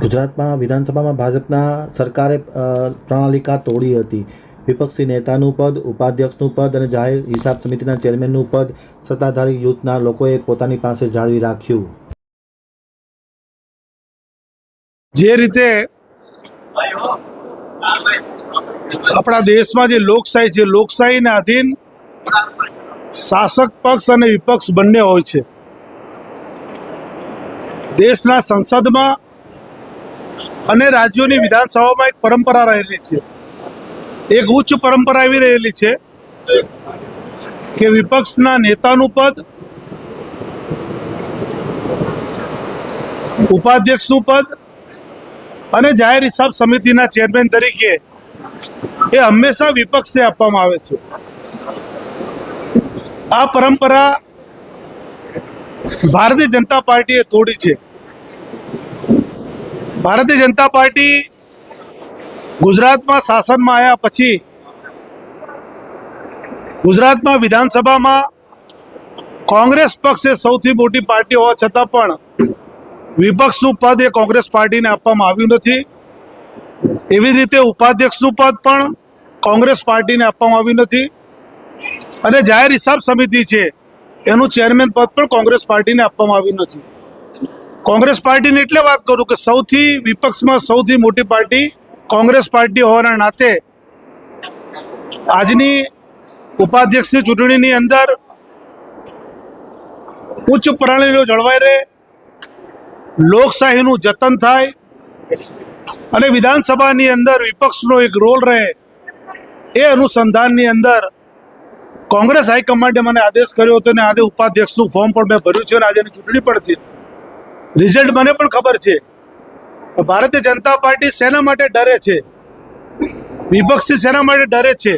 ગુજરાતમાં વિધાનસભામાં ભાજપના સરકારે પ્રણાલિકા તોડી હતી. વિપક્ષી નેતાનું પદ, ઉપાધ્યક્ષનું પદ અને જાહેર હિસાબ સમિતિના ચેરમેનનું પદ સત્તાધારી યુથના લોકોએ પોતાની પાસે જાળવી રાખ્યું. જે રીતે આપણા દેશમાં જે લોકશાહી છે, લોકશાહીને આધીન શાસક પક્ષ અને વિપક્ષ બંને હોય છે. દેશના સંસદમાં અને રાજ્યોની વિધાનસભામાં એક પરંપરા રહેલી છે. એક ઉચ્ચ પરંપરા એવી રહેલી છે કે વિપક્ષના નેતાનું પદ, ઉપાધ્યક્ષનું પદ અને જાહેર હિસાબ સમિતિના ચેરમેન તરીકે એ હંમેશા વિપક્ષને આપવામાં આવે છે. આ પરંપરા ભારતીય જનતા પાર્ટીએ તોડી છે. ભારતીય જનતા પાર્ટી ગુજરાતમાં શાસનમાં આવ્યા પછી ગુજરાતમાં વિધાનસભામાં કોંગ્રેસ પક્ષ એ સૌથી મોટી પાર્ટી હોવા છતાં પણ વિપક્ષનું પદ એ કોંગ્રેસ પાર્ટીને આપવામાં આવ્યું નથી. એવી રીતે ઉપાધ્યક્ષનું પદ પણ કોંગ્રેસ પાર્ટીને આપવામાં આવ્યું નથી. અને જાહેર હિસાબ સમિતિ છે, એનું ચેરમેન પદ પણ કોંગ્રેસ પાર્ટીને આપવામાં આવ્યું નથી. કોંગ્રેસ પાર્ટીની એટલે વાત કરું કે સૌથી વિપક્ષમાં સૌથી મોટી પાર્ટી કોંગ્રેસ પાર્ટી હોવાના નાતે આજની ઉપાધ્યક્ષની ચૂંટણીની અંદર ઉચ્ચ પ્રણાલીઓ જળવાઈ રહે, લોકશાહીનું જતન થાય અને વિધાનસભાની અંદર વિપક્ષનો એક રોલ રહે એ અનુસંધાનની અંદર કોંગ્રેસ હાઈકમાન્ડે મને આદેશ કર્યો હતો અને આજે ઉપાધ્યક્ષનું ફોર્મ પણ મેં ભર્યું છે અને આજે ચૂંટણી પણ છે રિઝલ્ટ મને પણ ખબર છે. ભારતીય જનતા પાર્ટી શેના માટે ડરે છે. વિપક્ષી શેના માટે ડરે છે.